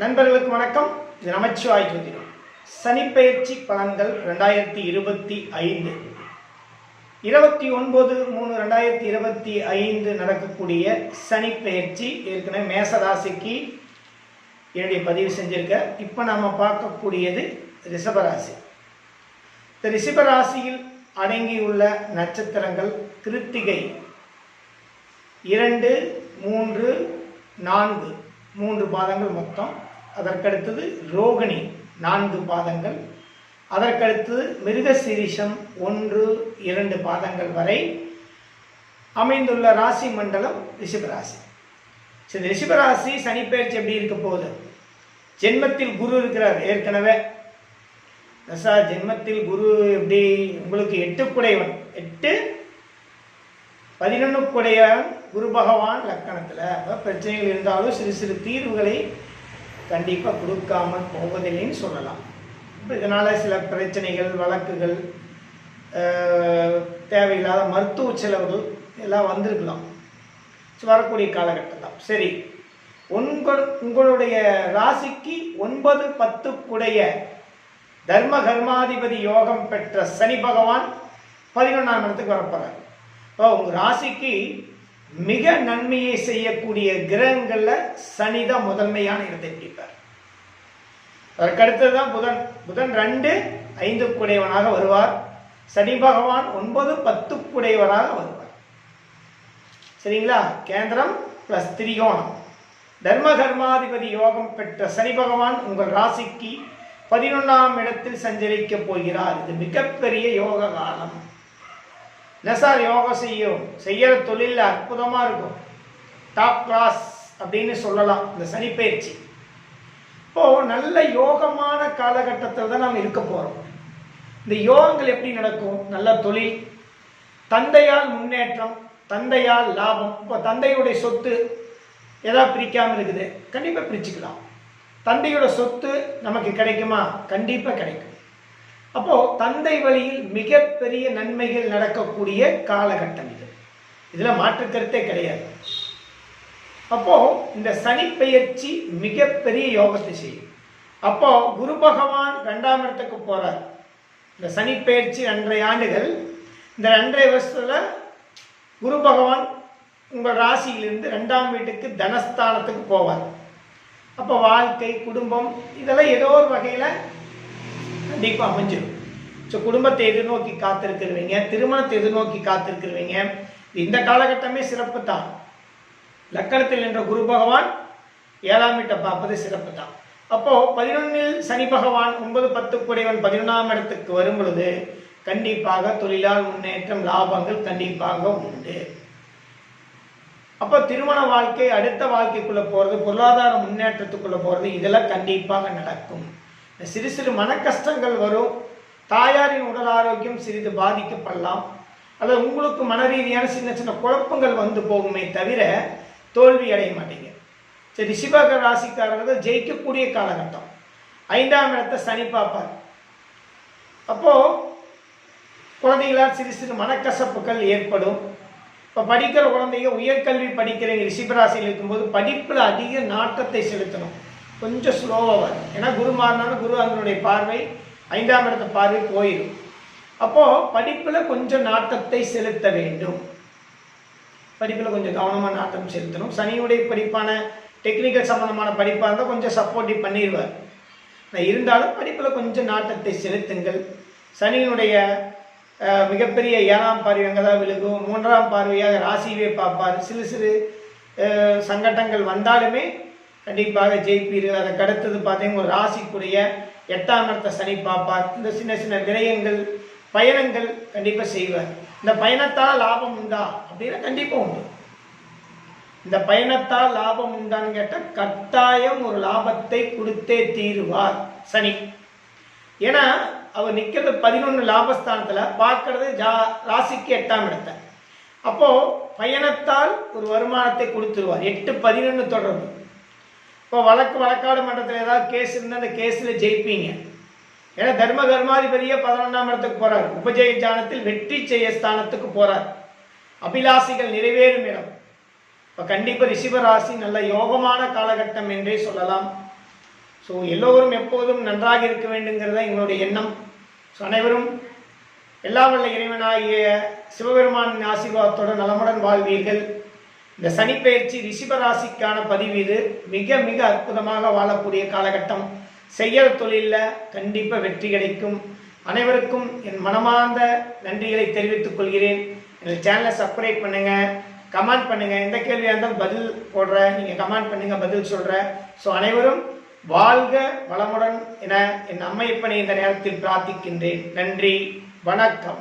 நண்பர்களுக்கு வணக்கம். இது நமச்சிவாய் ஜோதிடம். சனிப்பெயர்ச்சி பலன்கள் ரெண்டாயிரத்தி இருபத்தி ஐந்து. இருபத்தி ஒன்பது மூணு ரெண்டாயிரத்தி இருபத்தி ஐந்து நடக்கக்கூடிய சனிப்பெயர்ச்சி ஏற்கனவே மேசராசிக்கு என்னுடைய பதிவு செஞ்சிருக்க இப்போ நாம் பார்க்கக்கூடியது ரிஷபராசி. இந்த ரிஷபராசியில் அடங்கியுள்ள நட்சத்திரங்கள் கிருத்திகை இரண்டு மூன்று நான்கு மூன்று பாதங்கள் மொத்தம் அதற்கடுத்தது ரோகிணி நான்கு பாதங்கள். அதற்கடுத்தது மிருகசீரிஷம் ஒன்று இரண்டு பாதங்கள் வரை அமைந்துள்ள ராசி மண்டலம் ரிஷபராசி. சரி ரிஷபராசி சனிப்பெயர்ச்சி எப்படி இருக்க போகுது? ஜென்மத்தில் குரு இருக்கிறார் ஏற்கனவே. தசா ஜென்மத்தில் குரு எப்படி? உங்களுக்கு எட்டு குடைவன் எட்டு பதினொன்று குடையவன் குரு பகவான் லக்கணத்தில். பிரச்சனைகள் இருந்தாலும் சிறு சிறு தீர்வுகளை கண்டிப்பாக கொடுக்காமல் போவதில்லைன்னு சொல்லலாம். இப்போ இதனால் சில பிரச்சனைகள் வழக்குகள் தேவையில்லாத மருத்துவ செலவுகள் எல்லாம் வந்திருக்கலாம். வரக்கூடிய காலகட்டம் தான். சரி உங்கள் உங்களுடைய ராசிக்கு ஒன்பது பத்துக்குடைய தர்ம கர்மாதிபதி யோகம் பெற்ற சனி பகவான் பதினொன்றாம் இடத்துக்கு வரப்போகிறார் இப்போ உங்கள் ராசிக்கு மிக நன்மையை செய்யக்கூடிய கிரகங்களில் சனி தான் முதன்மையான இடத்தை பிடிப்பார். அதற்கடுத்தது தான் புதன். புதன் ரெண்டு ஐந்து குடையவனாக வருவார். சனி பகவான் ஒன்பது பத்து குடையவனாக வருவார். சரிங்களா? கேந்திரம் பிளஸ் திரிகோணம். தர்ம கர்மாதிபதி யோகம் பெற்ற சனி பகவான் உங்கள் ராசிக்கு பதினொன்றாம் இடத்தில் சஞ்சரிக்க போகிறார். இது மிகப்பெரிய யோக காலம். என்ன சார் செய்யும் செய்யற தொழிலில் அற்புதமாக இருக்கும். டாப் கிளாஸ் அப்படின்னு சொல்லலாம். இந்த சனிப்பயிற்சி இப்போ நல்ல யோகமான காலகட்டத்தில் தான் நாம் இருக்க போகிறோம் இந்த யோகங்கள் எப்படி நடக்கும்? நல்ல தொழில். தந்தையால் முன்னேற்றம் தந்தையால் லாபம். இப்போ தந்தையுடைய சொத்து ஏதாவது பிரிக்காமல் இருக்குது. கண்டிப்பாக பிரிச்சுக்கலாம். தந்தையோட சொத்து நமக்கு கிடைக்குமா? கண்டிப்பாக கிடைக்கும். அப்போ தந்தை வழியில் மிகப்பெரிய நன்மைகள் நடக்கக்கூடிய காலகட்டம் இது. இதில் மாற்று கருத்தே கிடையாது. அப்போ இந்த சனி பெயர்ச்சி மிகப்பெரிய யோகத்தை செய்யும். அப்போ குரு பகவான் ரெண்டாம் இடத்துக்கு போறார். இந்த சனி பெயர்ச்சி ரெண்டரை ஆண்டுகள் இந்த ரெண்டரை வருஷத்துல குரு பகவான் உங்கள் ராசியிலிருந்து ரெண்டாம் வீட்டுக்கு தனஸ்தானத்துக்கு போவார். அப்போ வாழ்க்கை குடும்பம் இதெல்லாம் ஏதோ ஒரு வகையில் கண்டிப்பாக அமைஞ்சிடும் ஸோ குடும்பத்தை எதிர்நோக்கி காத்திருக்கிறவங்க திருமணத்தை எதிர்நோக்கி காத்திருக்கிறவங்க இந்த காலகட்டமே சிறப்பு தான். லக்கணத்தில் நின்ற குரு பகவான் ஏழாம் வீட்டை பார்ப்பது சிறப்பு தான். அப்போது பதினொன்னில் சனி பகவான் ஒன்பது பத்து குடைவன் பதினொன்றாம் இடத்துக்கு வரும் பொழுது கண்டிப்பாக தொழிலால் முன்னேற்றம் லாபங்கள் கண்டிப்பாக உண்டு. அப்போ திருமண வாழ்க்கை அடுத்த வாழ்க்கைக்குள்ளே போகிறது பொருளாதார முன்னேற்றத்துக்குள்ளே போகிறது இதெல்லாம் கண்டிப்பாக நடக்கும். சிறு சிறு மன கஷ்டங்கள் வரும். தாயாரின் உடல் ஆரோக்கியம் சிறிது பாதிக்கப்படலாம். அல்லது உங்களுக்கு மன ரீதியான சின்ன சின்ன குழப்பங்கள் வந்து போகுமே தவிர தோல்வி அடைய மாட்டீங்க. சரி ரிஷிபக ராசிக்காரர்கள் ஜெயிக்கக்கூடிய காலகட்டம். ஐந்தாம் இடத்தை சனி பார்ப்பார். அப்போ குழந்தைகளால் சிறு சிறு மனக்கசப்புகள் ஏற்படும். இப்போ படிக்கிற குழந்தைங்க உயர்கல்வி படிக்கிறவங்க ரிஷிபராசியில் இருக்கும்போது படிப்பில் அதிக நாட்டத்தை செலுத்தணும். கொஞ்சம் ஸ்லோவாக வரும் ஏன்னா குரு மாறினாலும் குரு அதனுடைய பார்வை ஐந்தாம் இடத்த பார்வை போயிடும். அப்போது படிப்பில் கொஞ்சம் நாட்டத்தை செலுத்த வேண்டும். படிப்பில் கொஞ்சம் கவனமாக நாட்டம் செலுத்தணும். சனியுடைய படிப்பான டெக்னிக்கல் சம்மந்தமான படிப்பாக இருந்தால் கொஞ்சம் சப்போர்ட்டிவ் பண்ணிடுவார் இருந்தாலும் படிப்பில் கொஞ்சம் நாட்டத்தை செலுத்துங்கள். சனியினுடைய மிகப்பெரிய ஏழாம் பார்வை அங்கே தான் விழுகும்? மூன்றாம் பார்வையாக ராசியவே பார்ப்பார். சிறு சிறு சங்கடங்கள் வந்தாலுமே கண்டிப்பாக ஜெயிப்பீர்கள். அதை அடுத்தது பார்த்தீங்கன்னா ஒரு ராசிக்குரிய எட்டாம் இடத்தை சனி பார்ப்பார். இந்த சின்ன சின்ன விரயங்கள் பயணங்கள் கண்டிப்பாக செய்வார். இந்த பயணத்தால் லாபம் உண்டா? அப்படின்னா கண்டிப்பாக உண்டு. இந்த பயணத்தால் லாபம் உண்டான்னு கேட்டால் கட்டாயம் ஒரு லாபத்தை கொடுத்தே தீருவார் சனி. ஏன்னா அவர் நிற்கிறது பதினொன்று லாபஸ்தானத்தில் பார்க்கறது ஜா ராசிக்கு எட்டாம் இடத்தை. அப்போது பயணத்தால் ஒரு வருமானத்தை கொடுத்துருவார். எட்டு பதினொன்று தொடர்பு. இப்போ வழக்கு வழக்காடு மன்றத்தில் ஏதாவது கேஸ் இருந்தால் அந்த கேஸில் ஜெயிப்பீங்க. ஏன்னா தர்ம கர்மாதிபதியே பதினொன்றாம் இடத்துக்கு போகிறார் உபஜய ஜானத்தில் வெற்றி செய்ய ஸ்தானத்துக்கு போகிறார் அபிலாசிகள் நிறைவேறும் இடம். இப்போ கண்டிப்பாக ரிஷிவராசி நல்ல யோகமான காலகட்டம் என்றே சொல்லலாம். ஸோ எல்லோரும் எப்போதும் நன்றாக இருக்க வேண்டுங்கிறத எங்களுடைய எண்ணம். ஸோ அனைவரும் எல்லா வல்ல இறைவனாகிய சிவபெருமானின் ஆசீர்வாதத்தோடு நலமுடன் வாழ்வீர்கள். இந்த சனிப்பெயர்ச்சி ரிஷிபராசிக்கான பதிவு இது மிக மிக அற்புதமாக வாழக்கூடிய காலகட்டம். செய்கிற தொழிலில் கண்டிப்பாக வெற்றி கிடைக்கும். அனைவருக்கும் என் மனமார்ந்த நன்றிகளை தெரிவித்துக் கொள்கிறேன். எங்கள் சேனலை சப்ஸ்கிரைப் பண்ணுங்க கமெண்ட் பண்ணுங்க. எந்த கேள்வியாக இருந்தாலும் பதில் போடுறேன் நீங்கள் கமெண்ட் பண்ணுங்க பதில் சொல்கிறேன் ஸோ அனைவரும் வாழ்க வளமுடன் என என் அம்மையப்பனை இந்த நேரத்தில் பிரார்த்திக்கின்றேன். நன்றி வணக்கம்.